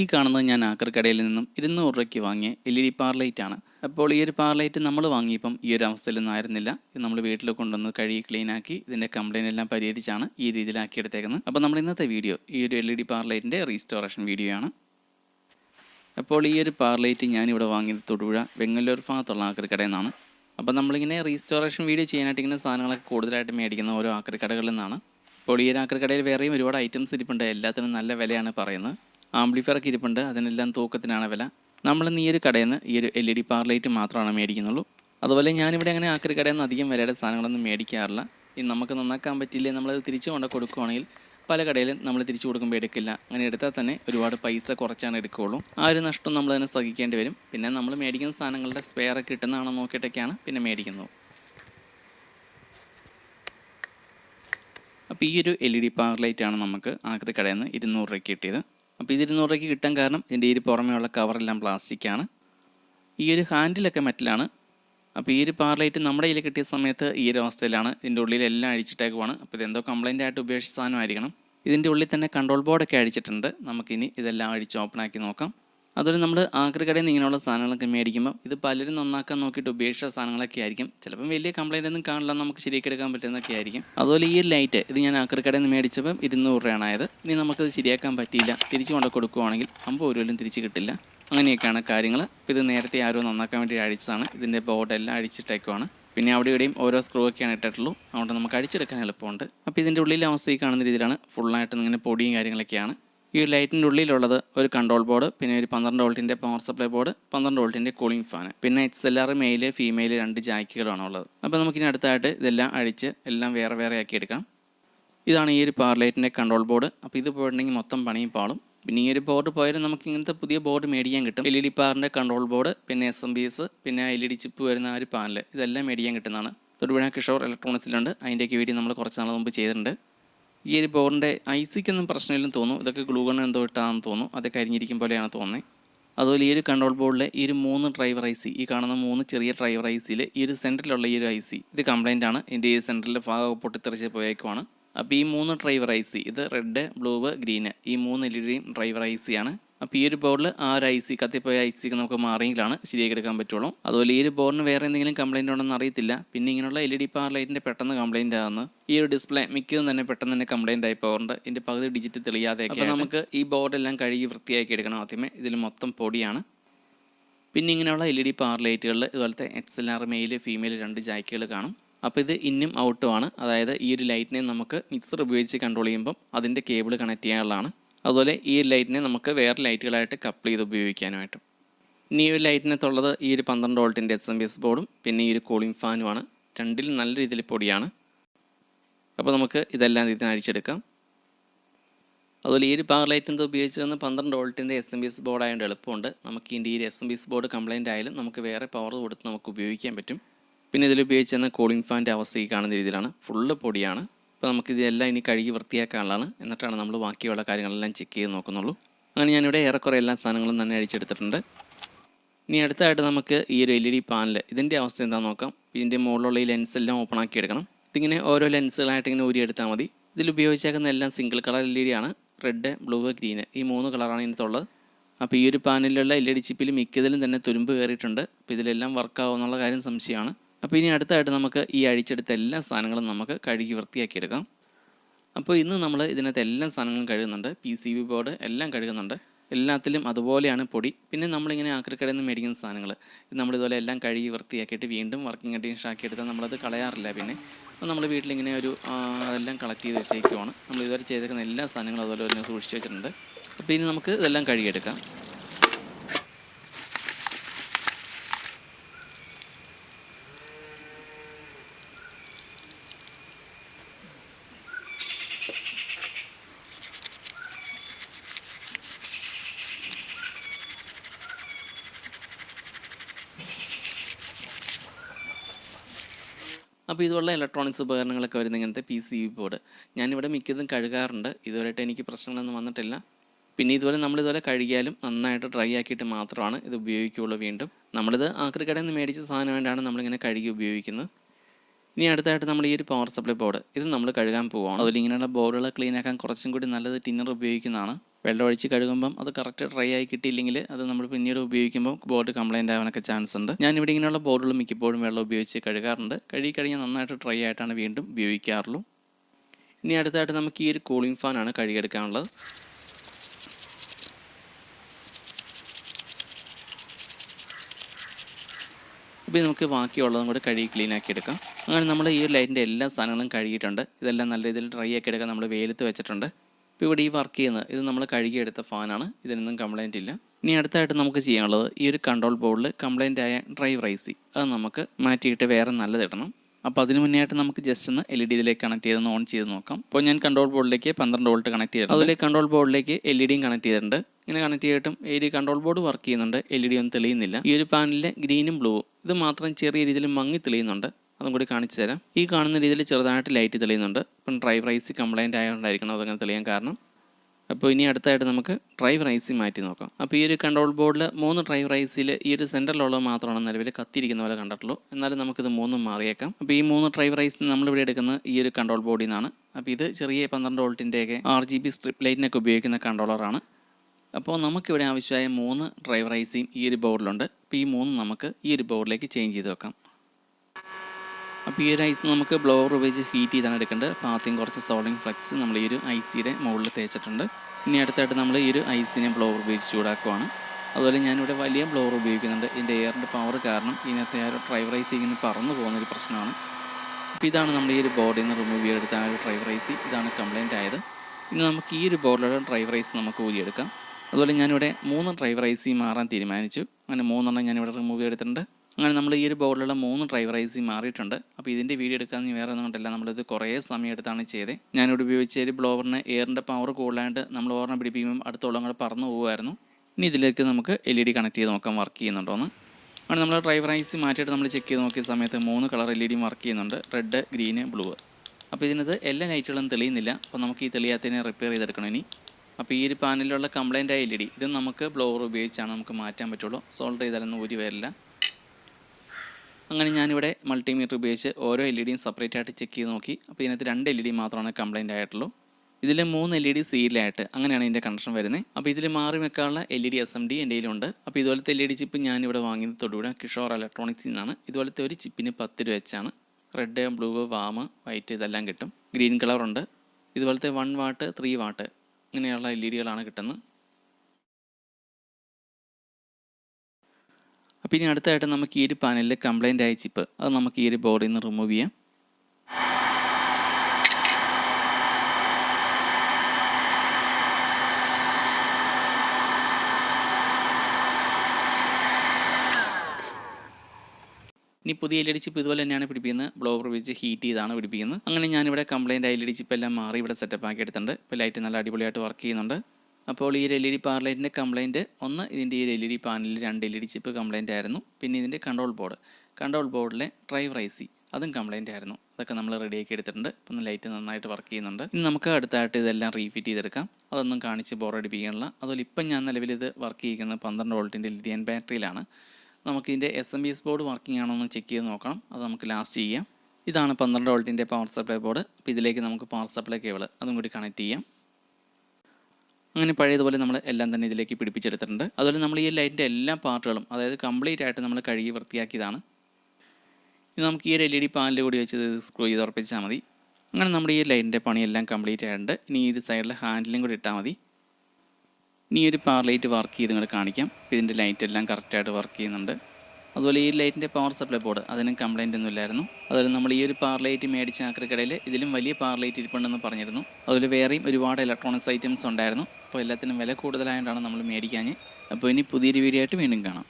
ഈ കാണുന്നത് ഞാൻ ആക്രക്കടയിൽ നിന്നും ഇരുന്നൂറ് രൂപയ്ക്ക് വാങ്ങിയ എൽ ഇ ഡി പാർലൈറ്റ് ആണ് അപ്പോൾ ഈ ഒരു പാർലൈറ്റ് നമ്മൾ വാങ്ങിയപ്പം ഈ ഒരു അവസ്ഥയിലൊന്നും ആയിരുന്നില്ല. നമ്മൾ വീട്ടിൽ കൊണ്ടുവന്ന് കഴുകി ക്ലീനാക്കി ഇതിന്റെ കംപ്ലയിന്റ് എല്ലാം പരിഹരിച്ചാണ് ഈ രീതിയിലാക്കി എടുത്തേക്കുന്നത്. അപ്പോൾ നമ്മൾ ഇന്നത്തെ വീഡിയോ ഈ ഒരു എൽ ഇ ഡി പാർലൈറ്റിന്റെ റീസ്റ്റോറേഷൻ വീഡിയോ ആണ്. അപ്പോൾ ഈ ഒരു പാർലൈറ്റ് ഞാനിവിടെ വാങ്ങിയത് തൊടുപുഴ വെങ്ങല്ലൂർ ഭാഗത്തുള്ള ആക്രിക്കടയിൽ നിന്നാണ്. അപ്പോൾ നമ്മളിങ്ങനെ റീസ്റ്റോറേഷൻ വീഡിയോ ചെയ്യാനായിട്ട് ഇങ്ങനെ സാധനങ്ങളൊക്കെ കൂടുതലായിട്ട് മേടിക്കുന്ന ഓരോ ആക്രിക്കടകളിൽ നിന്നാണ്. അപ്പോൾ ഈ ഒരു ആക്രിക്കടയിൽ വേറെയും ഒരുപാട് ഐറ്റംസ് ഇരിപ്പുണ്ട്. എല്ലാത്തിനും നല്ല വിലയാണ് പറയുന്നത്. ആംപ്ലിഫയറൊക്കെ ഇരിപ്പുണ്ട്. അതിനെല്ലാം തൂക്കത്തിനാണ് വില. നമ്മൾ ഈ ഒരു കടയിൽ നിന്ന് ഈ ഒരു എൽ ഇ ഡി പാർലൈറ്റ് മാത്രമാണ് മേടിക്കുന്നുള്ളൂ. അതുപോലെ ഞാനിവിടെ അങ്ങനെ ആക്രി കടയിൽ നിന്ന് അധികം വിലയുടെ സാധനങ്ങളൊന്നും മേടിക്കാറില്ല. ഇനി നമുക്ക് നന്നാക്കാൻ പറ്റില്ലേ? നമ്മളത് തിരിച്ചു കൊണ്ട് കൊടുക്കുകയാണെങ്കിൽ പല കടയിലും നമ്മൾ തിരിച്ചു കൊടുക്കുമ്പോൾ എടുക്കില്ല. അങ്ങനെ എടുത്താൽ തന്നെ ഒരുപാട് പൈസ കുറച്ചാണ് എടുക്കുകയുള്ളൂ ആ ഒരു നഷ്ടം നമ്മൾ തന്നെ സഹിക്കേണ്ടി വരും. പിന്നെ നമ്മൾ മേടിക്കുന്ന സാധനങ്ങളുടെ സ്പെയർ കിട്ടുന്നതാണോ നോക്കിയിട്ടൊക്കെയാണ് പിന്നെ മേടിക്കുന്നത്. അപ്പോൾ ഈ ഒരു എൽ ഇ ഡി പവർ ലൈറ്റാണ് നമുക്ക് ആക്രി കടയിൽ നിന്ന് ഇരുന്നൂറ് രൂപയ്ക്ക് കിട്ടിയത്. അപ്പോൾ ഇത് ഇരുന്നൂറ് കിട്ടാൻ കാരണം ഇതിന്റെ ഈ പുറമേയുള്ള കവറെല്ലാം പ്ലാസ്റ്റിക്കാണ്. ഈ ഒരു ഹാൻഡിലൊക്കെ മെറ്റലാണ്. അപ്പോൾ ഈ ഒരു പാർലൈറ്റ് നമ്മുടെ കയ്യിൽ കിട്ടിയ സമയത്ത് ഈ ഒരു അവസ്ഥയിലാണ്. ഇതിന്റെ ഉള്ളിലെല്ലാം അഴിച്ചിട്ടേക്കുവാണ് അപ്പോൾ ഇതെന്തോ കംപ്ലൈന്റ് ആയിട്ട് ഉപേക്ഷിച്ച സാധനമായിരിക്കണം. ഇതിന്റെ ഉള്ളിൽ തന്നെ കൺട്രോൾ ബോർഡൊക്കെ അഴിച്ചിട്ടുണ്ട്. നമുക്കിനി ഇതെല്ലാം അഴിച്ച് ഓപ്പൺ ആക്കി നോക്കാം. അതുപോലെ നമ്മൾ ആക്രിക്കടയിൽ നിന്ന് ഇങ്ങനെയുള്ള സാധനങ്ങളൊക്കെ മേടിക്കുമ്പോൾ ഇത് പലരും നന്നാക്കാൻ നോക്കിയിട്ട് ഉപേക്ഷിച്ച സാധനങ്ങളൊക്കെ ആയിരിക്കും. ചിലപ്പം വലിയ കംപ്ലൈന്റ് ഒന്നും കാണില്ല നമുക്ക് ശരിയാക്കി എടുക്കാൻ പറ്റുന്നതൊക്കെ ആയിരിക്കും. അതുപോലെ ഈ ലൈറ്റ് ഇത് ഞാൻ ആക്രിക്കടയിൽ നിന്ന് മേടിച്ചപ്പം ഇരുന്നൂറ് രൂപയാണ് ആയത്. ഇനി നമുക്കത് ശരിയാക്കാൻ പറ്റിയില്ല. തിരിച്ചു കൊണ്ട് കൊടുക്കുവാണെങ്കിൽ അമ്പത് രൂപ പോലും തിരിച്ച് കിട്ടില്ല. അങ്ങനെയൊക്കെയാണ് കാര്യങ്ങൾ. ഇത് നേരത്തെ ആരോ നന്നാക്കാൻ വേണ്ടി അഴിച്ചതാണ്. ഇതിന്റെ ബോർഡെല്ലാം അഴിച്ചിട്ടേക്കുവാണ്. പിന്നെ അവിടെ ഇവിടെയും ഓരോ സ്ക്രൂ ഒക്കെയാണ് ഇട്ടിട്ടുള്ളൂ. അതുകൊണ്ട് നമുക്ക് അടിച്ചെടുക്കാൻ എളുപ്പമുണ്ട്. അപ്പോൾ ഇതിന്റെ ഉള്ളിൽ അവസ്ഥ ഈ കാണുന്ന രീതിയിലാണ്. ഫുള്ളായിട്ട് ഇങ്ങനെ പൊടിയും കാര്യങ്ങളൊക്കെയാണ്. ഈ ലൈറ്റിന്റെ ഉള്ളിലുള്ളത് ഒരു കൺട്രോൾ ബോർഡ് പിന്നെ ഒരു പന്ത്രണ്ട് വോൾട്ടിന്റെ പവർ സപ്ലൈ ബോർഡ് പന്ത്രണ്ട് വോൾട്ടിന്റെ കൂളിംഗ് ഫാൻ പിന്നെ X L R male female രണ്ട് ജാക്കികളാണ് ഉള്ളത്. അപ്പോൾ നമുക്കിനി അടുത്തായിട്ട് ഇതെല്ലാം അഴിച്ച് എല്ലാം വേറെ വേറെ ആക്കി എടുക്കാം. ഇതാണ് ഈ ഒരു പവർ ലൈറ്റിന്റെ കൺട്രോൾ ബോർഡ് അപ്പോൾ ഇത് പോയിട്ടുണ്ടെങ്കിൽ മൊത്തം പണിയും പാളും. പിന്നെ ഈ ഒരു ബോർഡ് പോയാലും നമുക്ക് ഇങ്ങനത്തെ പുതിയ ബോർഡ് മേടിക്കാൻ കിട്ടും. എൽ ഇ ഡി പാറിന്റെ കൺട്രോൾ ബോർഡ് പിന്നെ എസ് എം ബി എസ് പിന്നെ എൽ ഇ ഡി ചിപ്പ് വരുന്ന ആ ഒരു പാനൽ ഇതെല്ലാം മേടിക്കാൻ കിട്ടുന്നതാണ്. തൊടുപുഴ കിഷോർ ഇലക്ട്രോണിക്സിലുണ്ട് അതിന്റെയൊക്കെ വീഡിയോ നമ്മൾ കുറച്ച് നാൾ മുമ്പ് ചെയ്തിട്ടുണ്ട്. ഈ ഒരു ബോർഡിന്റെ ഐ സിക്കൊന്നും പ്രശ്നമില്ലെന്ന് തോന്നുന്നു. ഇതൊക്കെ ഗ്ലൂഗൺ എന്തോ ഇട്ടാണെന്ന് തോന്നുന്നു. അത് കരിഞ്ഞിരിക്കും പോലെയാണ് തോന്നുന്നത് അതുപോലെ ഈ ഒരു കൺട്രോൾ ബോർഡിലെ ഈ ഒരു മൂന്ന് ഡ്രൈവർ ഐ സി ഈ കാണുന്ന മൂന്ന് ചെറിയ ഡ്രൈവർ ഐ സിയിൽ ഈ ഒരു സെന്ററിലുള്ള ഈ ഒരു ഐ സി ഇത് കംപ്ലൈന്റ് ആണ്. എന്റെ ഈ സെന്ററിൽ ഭാഗം പൊട്ടിത്തെറിച്ച് പോയേക്കുവാണ്. അപ്പോൾ ഈ മൂന്ന് ഡ്രൈവർ ഐ സി ഇത് റെഡ് ബ്ലൂ ഗ്രീന് ഈ മൂന്ന് L E driver I C ആണ്. അപ്പോൾ ഈ ഒരു ബോർഡിൽ ആ ഒരു ഐ സി കത്തിപ്പോയ ഐ സിക്ക് നമുക്ക് മാറിയെങ്കിലാണ് ശരിയാക്കി എടുക്കാൻ പറ്റുള്ളൂ. അതുപോലെ ഈ ഒരു ബോർഡിന് വേറെ എന്തെങ്കിലും കംപ്ലയിന്റ് ഉണ്ടെന്ന് അറിയത്തില്ല. പിന്നെ ഇങ്ങനെയുള്ള എൽ ഇ ഡി പവർ ലൈറ്റിന്റെ പെട്ടെന്ന് കംപ്ലയിന്റ് ആകുന്നു ഈ ഒരു ഡിസ്പ്ലേ മിക്കതും തന്നെ പെട്ടെന്ന് തന്നെ കംപ്ലയിന്റ് ആയി പോകാറുണ്ട്. ഇതിന്റെ പകുതി ഡിജിറ്റ് തെളിയാതെ അപ്പോൾ നമുക്ക് ഈ ബോർഡെല്ലാം കഴുകി വൃത്തിയാക്കി എടുക്കണം ആദ്യമേ. ഇതിൽ മൊത്തം പൊടിയാണ്. പിന്നെ ഇങ്ങനെയുള്ള എൽ ഇ ഡി പവർ ലൈറ്റുകളിൽ ഇതുപോലത്തെ X L R male female രണ്ട് ജാക്കുകൾ കാണും. അപ്പോൾ ഇത് ഇന്നും ഔട്ടുമാണ് അതായത് ഈ ഒരു ലൈറ്റിനെ നമുക്ക് മിക്സർ ഉപയോഗിച്ച് കൺട്രോൾ ചെയ്യുമ്പം അതിന്റെ കേബിൾ കണക്ട് ചെയ്യാനുള്ളതാണ്. അതുപോലെ ഈ ലൈറ്റിനെ നമുക്ക് വേറെ ലൈറ്റുകളായിട്ട് കപ്പിൾ ചെയ്ത് ഉപയോഗിക്കാനുമായിട്ടും. ഇനി ഈ ലൈറ്റിനകത്തുള്ളത് ഈ ഒരു പന്ത്രണ്ട് വോൾട്ടിന്റെ എസ് എം ബി എസ് ബോർഡും പിന്നെ ഈ ഒരു കൂളിംഗ് ഫാനുമാണ് രണ്ടിൽ നല്ല രീതിയിൽ പൊടിയാണ്. അപ്പോൾ നമുക്ക് ഇതെല്ലാം ഇതിന് അഴിച്ചെടുക്കാം. അതുപോലെ ഈ ഒരു പവർ ലൈറ്റ് എന്താ ഉപയോഗിച്ചതെന്ന് പന്ത്രണ്ട് വോൾട്ടിന്റെ S M B S board ആയതുകൊണ്ട് എളുപ്പമുണ്ട്. നമുക്ക് ഇതിന്റെ ഈ S M B S board complaint ആയാലും നമുക്ക് വേറെ പവർ കൊടുത്ത് നമുക്ക് ഉപയോഗിക്കാൻ പറ്റും. പിന്നെ ഇതിൽ ഉപയോഗിച്ചിരുന്ന കൂളിംഗ് ഫാന്റെ അവസ്ഥ ഈ കാണുന്ന രീതിയിലാണ്. ഫുള്ള് പൊടിയാണ്. അപ്പോൾ നമുക്കിതെല്ലാം ഇനി കഴുകി വൃത്തിയാക്കാനുള്ളതാണ്. എന്നിട്ടാണ് നമ്മൾ ബാക്കിയുള്ള കാര്യങ്ങളെല്ലാം ചെക്ക് ചെയ്ത് നോക്കുന്നുള്ളൂ. അങ്ങനെ ഞാനിവിടെ ഏറെക്കുറെ എല്ലാ സാധനങ്ങളും തന്നെ അഴിച്ചെടുത്തിട്ടുണ്ട്. ഇനി അടുത്തായിട്ട് നമുക്ക് ഈ ഒരു എൽ ഇ ഡി പാനൽ ഇതിന്റെ അവസ്ഥ എന്താണെന്ന് നോക്കാം. ഇതിന്റെ മുകളിലുള്ള ഈ ലെൻസ് എല്ലാം ഓപ്പൺ ആക്കി എടുക്കണം. ഇതിങ്ങനെ ഓരോ ലെൻസുകളായിട്ട് ഇങ്ങനെ ഊരിയെടുത്താൽ മതി. ഇതിൽ ഉപയോഗിച്ചേക്കുന്ന എല്ലാം single colour L E D ആണ്. റെഡ് ബ്ലൂ ഗ്രീന് ഈ മൂന്ന് കളറാണ് ഇതിനകത്തുള്ളത് അപ്പോൾ ഈ ഒരു പാനലിലുള്ള എൽ ഇ ഡി ചിപ്പിൽ മിക്കതിലും തന്നെ തുരുമ്പ് കയറിയിട്ടുണ്ട്. അപ്പോൾ ഇതിലെല്ലാം വർക്കാവും എന്നുള്ള കാര്യം സംശയമാണ്. അപ്പോൾ ഇനി അടുത്തായിട്ട് നമുക്ക് ഈ അഴിച്ചെടുത്ത എല്ലാ സാധനങ്ങളും നമുക്ക് കഴുകി വൃത്തിയാക്കി എടുക്കാം അപ്പോൾ ഇന്ന് നമ്മൾ ഇതിനകത്ത് എല്ലാ സാധനങ്ങളും കഴുകുന്നുണ്ട്. പി സി ബി ബോർഡ് എല്ലാം കഴുകുന്നുണ്ട്. എല്ലാത്തിലും അതുപോലെയാണ് പൊടി. പിന്നെ നമ്മളിങ്ങനെ ആക്രിക്കടയിൽ നിന്ന് മേടിക്കുന്ന സാധനങ്ങൾ നമ്മളിതുപോലെ എല്ലാം കഴുകി വൃത്തിയാക്കിയിട്ട് വീണ്ടും വർക്കിംഗ് കണ്ടീഷൻ ആക്കി എടുത്താൽ നമ്മളത് കളയാറില്ല പിന്നെ. അപ്പോൾ നമ്മൾ വീട്ടിലിങ്ങനെ ഒരു അതെല്ലാം കളക്ട് ചെയ്ത് വെച്ചേക്കുവാണ്. നമ്മൾ ഇതുവരെ ചെയ്തേക്കുന്ന എല്ലാ സാധനങ്ങളും അതുപോലെ തന്നെ സൂക്ഷിച്ച് വെച്ചിട്ടുണ്ട്. അപ്പോൾ ഇനി നമുക്ക് ഇതെല്ലാം കഴുകിയെടുക്കാം. അപ്പോൾ ഇതുള്ള ഇലക്ട്രോണിക്സ് ഉപകരണങ്ങളൊക്കെ വരുന്ന ഇങ്ങനത്തെ പി സി ബി ബോർഡ് ഞാനിവിടെ മിക്കതും കഴുകാറുണ്ട്. ഇതുവരെയായിട്ട് എനിക്ക് പ്രശ്നങ്ങളൊന്നും വന്നിട്ടില്ല. പിന്നെ ഇതുപോലെ നമ്മളിതുപോലെ കഴുകിയാലും നന്നായിട്ട് ഡ്രൈ ആക്കിയിട്ട് മാത്രമാണ് ഇത് ഉപയോഗിക്കുകയുള്ളൂ വീണ്ടും. നമ്മളിത് ആക്രി കടയിൽ നിന്ന് മേടിച്ച സാധനം വേണ്ടാണ് നമ്മളിങ്ങനെ കഴുകി ഉപയോഗിക്കുന്നത്. ഇനി അടുത്തായിട്ട് നമ്മൾ ഈ ഒരു പവർ സപ്ലൈ ബോർഡ് ഇത് നമ്മൾ കഴുകാൻ പോവുകയാണ് അതുപോലെ ഇങ്ങനെയുള്ള ബോർഡുകൾ ക്ലീൻ ആക്കാൻ കുറച്ചും കൂടി നല്ലത് ടിന്നർ ഉപയോഗിക്കുന്നതാണ്. വെള്ളം ഒഴിച്ച് കഴുകുമ്പം അത് കറക്റ്റ് ഡ്രൈ ആയി കിട്ടിയില്ലെങ്കിൽ അത് നമ്മൾ പിന്നീട് ഉപയോഗിക്കുമ്പോൾ ബോർഡ് കംപ്ലൈന്റ് ആവാനൊക്കെ ചാൻസ് ഉണ്ട്. ഞാൻ ഞാനിവിടെ ഇങ്ങനെയുള്ള ബോർഡുകൾ മിക്കപ്പോഴും വെള്ളം ഉപയോഗിച്ച് കഴുകാറുണ്ട്. കഴുകി കഴിഞ്ഞാൽ നന്നായിട്ട് ഡ്രൈ ആയിട്ടാണ് വീണ്ടും ഉപയോഗിക്കാറുള്ളൂ. ഇനി അടുത്തായിട്ട് നമുക്ക് ഈ ഒരു കൂളിംഗ് ഫാനാണ് കഴുകിയെടുക്കാനുള്ളത്. ഇപ്പോൾ നമുക്ക് ബാക്കിയുള്ളതും കൂടെ കഴുകി ക്ലീൻ ആക്കി എടുക്കാം. അങ്ങനെ നമ്മൾ ഈ ലൈറ്റിന്റെ എല്ലാ സാധനങ്ങളും കഴുകിയിട്ടുണ്ട്. ഇതെല്ലാം നല്ല രീതിയിൽ ഡ്രൈ ആക്കി എടുക്കാൻ നമ്മൾ വെയിലത്ത് വെച്ചിട്ടുണ്ട്. ഇപ്പോൾ ഇവിടെ ഈ വർക്ക് ചെയ്യുന്നത്. ഇത് നമ്മൾ കഴുകിയെടുത്ത ഫാനാണ് ഇതിനൊന്നും കംപ്ലൈന്റ് ഇല്ല. ഇനി അടുത്തായിട്ട് നമുക്ക് ചെയ്യാനുള്ളത് ഈ ഒരു കൺട്രോൾ ബോർഡിൽ കംപ്ലൈന്റ് ആയ ഡ്രൈവ് റൈസി അത് നമുക്ക് മാറ്റിയിട്ട് വേറെ നല്ലത് ഇടണം. അപ്പോൾ അതിന് മുന്നേ ആയിട്ട് നമുക്ക് ജസ്റ്റ് ഒന്ന് എൽ ഇ ഡിയിലേക്ക് കണക്ട് ചെയ്തൊന്ന് ഓൺ ചെയ്ത് നോക്കാം. അപ്പോൾ ഞാൻ കൺട്രോൾ ബോർഡിലേക്ക് പന്ത്രണ്ട് വോൾട്ട് കണക്ട് ചെയ്തിട്ടുണ്ട്. അതുപോലെ കൺട്രോൾ ബോർഡിലേക്ക് എൽ ഇ ഡിയും കണക്ട് ചെയ്തിട്ടുണ്ട്. ഇങ്ങനെ കണക്ട് ചെയ്തിട്ടും ഈ കൺട്രോൾ ബോർഡ് വർക്ക് ചെയ്യുന്നുണ്ട്. എൽ ഇ ഡി ഒന്നും തെളിയുന്നില്ല. ഈ ഒരു പാനലിലെ ഗ്രീനും ബ്ലൂവും ഇത് മാത്രം ചെറിയ രീതിയിൽ മങ്ങി തെളിയുന്നുണ്ട്. അതും കൂടി കാണിച്ചു തരാം. ഈ കാണുന്ന രീതിയിൽ ചെറുതായിട്ട് ലൈറ്റ് തെളിയുന്നുണ്ട്. ഇപ്പം ഡ്രൈവ് റൈസ് കംപ്ലൈന്റ് ആയതുകൊണ്ടായിരിക്കണം അതങ്ങനെ തെളിയാൻ കാരണം. അപ്പോൾ ഇനി അടുത്തായിട്ട് നമുക്ക് ഡ്രൈവ് റൈസി മാറ്റി നോക്കാം. അപ്പോൾ ഈ ഒരു കൺട്രോൾ ബോർഡിൽ മൂന്ന് ഡ്രൈവ് റൈസിൽ ഈ ഒരു സെന്ററിലുള്ളത് മാത്രമാണ് നിലവിൽ കത്തിയിരിക്കുന്ന പോലെ കണ്ടിട്ടുള്ളൂ. എന്നാലും നമുക്കിത് മൂന്നും മാറിയേക്കാം. അപ്പോൾ ഈ മൂന്ന് ഡ്രൈവ് റൈസ് നമ്മളിവിടെ എടുക്കുന്നത് ഈ ഒരു കൺട്രോൾ ബോർഡിൽ നിന്നാണ് അപ്പോൾ ഇത് ചെറിയ പന്ത്രണ്ട് വോൾട്ടിന്റെയൊക്കെ ആർ ജി ബി സ്ട്രിപ്പ് ലൈറ്റിനൊക്കെ ഉപയോഗിക്കുന്ന കൺട്രോളറാണ് അപ്പോൾ നമുക്കിവിടെ ആവശ്യമായ മൂന്ന് ഡ്രൈവ് റൈസിയും ഈ ഒരു ബോർഡിലുണ്ട് അപ്പോൾ ഈ മൂന്ന് നമുക്ക് ഈ ഒരു ബോർഡിലേക്ക് ചേഞ്ച് ചെയ്ത് വെക്കാം. അപ്പോൾ ഈ ഒരു ഐസ് നമുക്ക് ബ്ലോവർ ഉപയോഗിച്ച് ഹീറ്റ് ചെയ്താണ് എടുക്കേണ്ടത്. അപ്പോൾ ആദ്യം കുറച്ച് സോളിങ് ഫ്ലെക്സ് നമ്മൾ ഈ ഒരു ഐസിയുടെ മുകളിൽ തേച്ചിട്ടുണ്ട്. ഇനി അടുത്തായിട്ട് നമ്മൾ ഈ ഒരു ഐസിനെ ബ്ലോവർ ഉപയോഗിച്ച് ചൂടാക്കുവാണ്. അതുപോലെ ഞാനിവിടെ വലിയ ബ്ലോവർ ഉപയോഗിക്കുന്നുണ്ട്. ഇതിന്റെ എയറിന്റെ പവർ കാരണം ഇതിനകത്തെ ആ ഒരു ഡ്രൈവർ ഐസി ഇങ്ങനെ പറന്നു പോകുന്നൊരു പ്രശ്നമാണ്. അപ്പോൾ ഇതാണ് നമ്മൾ ഈ ഒരു ബോർഡിൽ നിന്ന് റിമൂവ് ചെയ്തെടുത്ത ആ ഒരു ഡ്രൈവർ ഐസി ഇതാണ് കംപ്ലയിന്റ് ആയത്. ഇനി നമുക്ക് ഈ ഒരു ബോർഡിലുള്ള ഡ്രൈവർ ഐസ് നമുക്ക് ഊരിയെടുക്കാം. അതുപോലെ ഞാനിവിടെ മൂന്ന് ഡ്രൈവർ ഐസി മാറാൻ തീരുമാനിച്ചു. അങ്ങനെ മൂന്നെണ്ണം ഞാനിവിടെ റിമൂവ് ചെയ്തെടുത്തിട്ടുണ്ട്. അങ്ങനെ നമ്മൾ ഈ ഒരു ബോർഡിലുള്ള മൂന്ന് ഡ്രൈവർ ഐസി മാറിയിട്ടുണ്ട്. അപ്പോൾ ഇതിന്റെ വീഡിയോ എടുക്കാൻ വേറെ ഒന്നും കൊണ്ടല്ല. നമ്മളിത് കുറേ സമയം എടുത്താണ് ചെയ്തത് ഞാനിവിടെ ഉപയോഗിച്ച ഒരു ബ്ലോവറിന് എയറിന്റെ പവർ കൂടുതലായിട്ട് നമ്മൾ ഓർണ പിടിപ്പിക്കുമ്പോൾ അടുത്തോളം കൂടെ പറന്നു പോകുമായിരുന്നു ഇനി ഇതിലേക്ക് നമുക്ക് എൽ ഇ ഡി കണക്ട് ചെയ്ത് നോക്കാം വർക്ക് ചെയ്യുന്നുണ്ടോന്ന്. അങ്ങനെ നമ്മൾ ഡ്രൈവർ ഐസി മാറ്റിയിട്ട് നമ്മൾ ചെക്ക് ചെയ്ത് നോക്കിയ സമയത്ത് മൂന്ന് colour L E D work ചെയ്യുന്നുണ്ട്. റെഡ് ഗ്രീന് ബ്ലൂ അപ്പോൾ ഇതിനകത്ത് എല്ലാ ലൈറ്റുകളും തെളിയുന്നില്ല. അപ്പോൾ നമുക്ക് ഈ തെളിയാത്തതിനെ റിപ്പയർ ചെയ്തെടുക്കണം ഇനി. അപ്പോൾ ഈ ഒരു പാനലിലുള്ള കംപ്ലൈന്റ് ആയ എൽ ഇ ഡി ഇത് നമുക്ക് ബ്ലോവർ ഉപയോഗിച്ചാണ് നമുക്ക് മാറ്റാൻ പറ്റുള്ളൂ. സോൾവ് ചെയ്താലൊന്നും ഊരി വരില്ല. അങ്ങനെ ഞാനിവിടെ മൾട്ടിമീറ്റർ ഉപയോഗിച്ച് ഓരോ എൽ ഇ ഡിയും സെപ്പറേറ്റ് ആയിട്ട് ചെക്ക് ചെയ്ത് നോക്കി. അപ്പോൾ ഇതിനകത്ത് രണ്ട് എൽ ഇ ഡി മാത്രമാണ് കംപ്ലൈന്റ് ആയിട്ടുള്ളൂ. ഇതിൽ മൂന്ന് എൽ ഇ ഡി സീലായിട്ട് അങ്ങനെയാണ് ഇതിന്റെ കണക്ഷൻ വരുന്നത് അപ്പോൾ ഇതിൽ മാറി വെക്കാനുള്ള L E D S M D എന്റെ കയ്യിലുണ്ട്. അപ്പോൾ ഇതുപോലത്തെ എൽ ഇ ഡി ചിപ്പ് ഞാനിവിടെ വാങ്ങിയത് തൊടുപുഴ കിഷോർ ഇലക്ട്രോണിക്സിൽ നിന്നാണ്. ഇതുപോലത്തെ ഒരു ചിപ്പിന് പത്ത് രൂപ വെച്ചാണ്. റെഡ് ബ്ലൂ വാമ് വൈറ്റ് ഇതെല്ലാം കിട്ടും. ഗ്രീൻ കളറുണ്ട് ഇതുപോലത്തെ വൺ വാട്ട് ത്രീ വാട്ട് ഇങ്ങനെയുള്ള എൽ ഇ ഡികളാണ് കിട്ടുന്നത്. ഇനി അടുത്തായിട്ട് നമുക്ക് ഈ ഒരു പാനലിൽ കംപ്ലൈന്റ് ആയ ചിപ്പ് അത് നമുക്ക് ഈ ഒരു ബോർഡിൽ നിന്ന് റിമൂവ് ചെയ്യാം. ഇനി പുതിയ എൽ ഇ ഡി ചിപ്പ് ഇതുപോലെ തന്നെയാണ് പിടിപ്പിക്കുന്നത്. ബ്ലോവർ വെച്ച് ഹീറ്റ് ചെയ്താണ് പിടിപ്പിക്കുന്നത്. അങ്ങനെ ഞാനിവിടെ complaint L E D chip എല്ലാം മാറി ഇവിടെ സെറ്റപ്പ് ആക്കി എടുത്തിട്ടുണ്ട്. ഇപ്പോൾ ലൈറ്റ് നല്ല അടിപൊളിയായിട്ട് വർക്ക് ചെയ്യുന്നുണ്ട്. അപ്പോൾ ഈ ഒരു എൽ ഇ ഡി പാർലൈറ്റിന്റെ കംപ്ലയിന്റ് ഒന്ന് ഇതിന്റെ ഈ എൽ ഇ ഡി പാനലിൽ രണ്ട് L E D chip complaint ആയിരുന്നു. പിന്നെ ഇതിന്റെ കൺട്രോൾ ബോർഡ് കൺട്രോൾ ബോർഡിലെ ഡ്രൈവ് റൈസി അതും കംപ്ലയിന്റ് ആയിരുന്നു. അതൊക്കെ നമ്മൾ റെഡിയാക്കി എടുത്തിട്ടുണ്ട്. അപ്പം ലൈറ്റ് നന്നായിട്ട് വർക്ക് ചെയ്യുന്നുണ്ട്. ഇനി നമുക്ക് അടുത്തായിട്ട് ഇതെല്ലാം റീഫിറ്റ് ചെയ്തെടുക്കാം. അതൊന്നും കാണിച്ച് ബോറടിപ്പിക്കാനുള്ള അതുപോലെ ഇപ്പം ഞാൻ നിലവിൽ ഇത് വർക്ക് ചെയ്യുന്നത് പന്ത്രണ്ട് വോൾട്ടിന്റെ ലിഥിയൻ ബാറ്ററിയിലാണ് നമുക്കിതിന്റെ S M B S board working ആണോ എന്ന് ചെക്ക് ചെയ്ത് നോക്കണം. അത് നമുക്ക് ലാസ്റ്റ് ചെയ്യാം. ഇതാണ് പന്ത്രണ്ട് വോൾട്ടിന്റെ പവർ സപ്ലൈ ബോർഡ് അപ്പോൾ ഇതിലേക്ക് നമുക്ക് പവർ സപ്ലൈ കേബിൾ അതും കൂടി കണക്ട് ചെയ്യാം. അങ്ങനെ പഴയതുപോലെ നമ്മൾ എല്ലാം തന്നെ ഇതിലേക്ക് പിടിപ്പിച്ചെടുത്തിട്ടുണ്ട്. അതുപോലെ നമ്മൾ ഈ ലൈറ്റിന്റെ എല്ലാ പാർട്ടുകളും അതായത് കംപ്ലീറ്റ് ആയിട്ട് നമ്മൾ കഴുകി വൃത്തിയാക്കിയതാണ്. ഇനി നമുക്ക് ഈ ഒരു എൽ ഇ ഡി പാനൽ കൂടി വെച്ച് സ്ക്രൂ ചെയ്ത് ഉറപ്പിച്ചാൽ മതി. അങ്ങനെ നമ്മുടെ ഈ ലൈറ്റിന്റെ പണിയെല്ലാം കംപ്ലീറ്റ് ആയിട്ടുണ്ട്. ഇനി ഈ ഒരു സൈഡിൽ ഹാൻഡിലും കൂടി ഇട്ടാൽ മതി. ഇനി ഒരു പാർ ലൈറ്റ് വർക്ക് ചെയ്ത് നിങ്ങൾ കാണിക്കാം. ഇതിന്റെ ലൈറ്റ് എല്ലാം കറക്റ്റായിട്ട് വർക്ക് ചെയ്യുന്നുണ്ട്. അതുപോലെ ഈ ലൈറ്റിന്റെ പവർ സപ്ലൈ ബോർഡ് അതിനും കംപ്ലൈന്റ് ഒന്നും ഇല്ലായിരുന്നു. അതുപോലെ നമ്മൾ ഈ ഒരു പവർ ലൈറ്റ് മേടിച്ച ആക്രിക്കടയിൽ ഇതിലും വലിയ പവർ ലൈറ്റ് ഇരിപ്പുണ്ടെന്ന് പറഞ്ഞിരുന്നു. അതുപോലെ വേറെയും ഒരുപാട് ഇലക്ട്രോണിക്സ് ഐറ്റംസ് ഉണ്ടായിരുന്നു. അപ്പോൾ എല്ലാത്തിനും വില കൂടുതലായതുകൊണ്ടാണ് നമ്മൾ മേടിക്കാൻ അപ്പോൾ ഇനി പുതിയൊരു വീഡിയോ ആയിട്ട് വീണ്ടും കാണാം.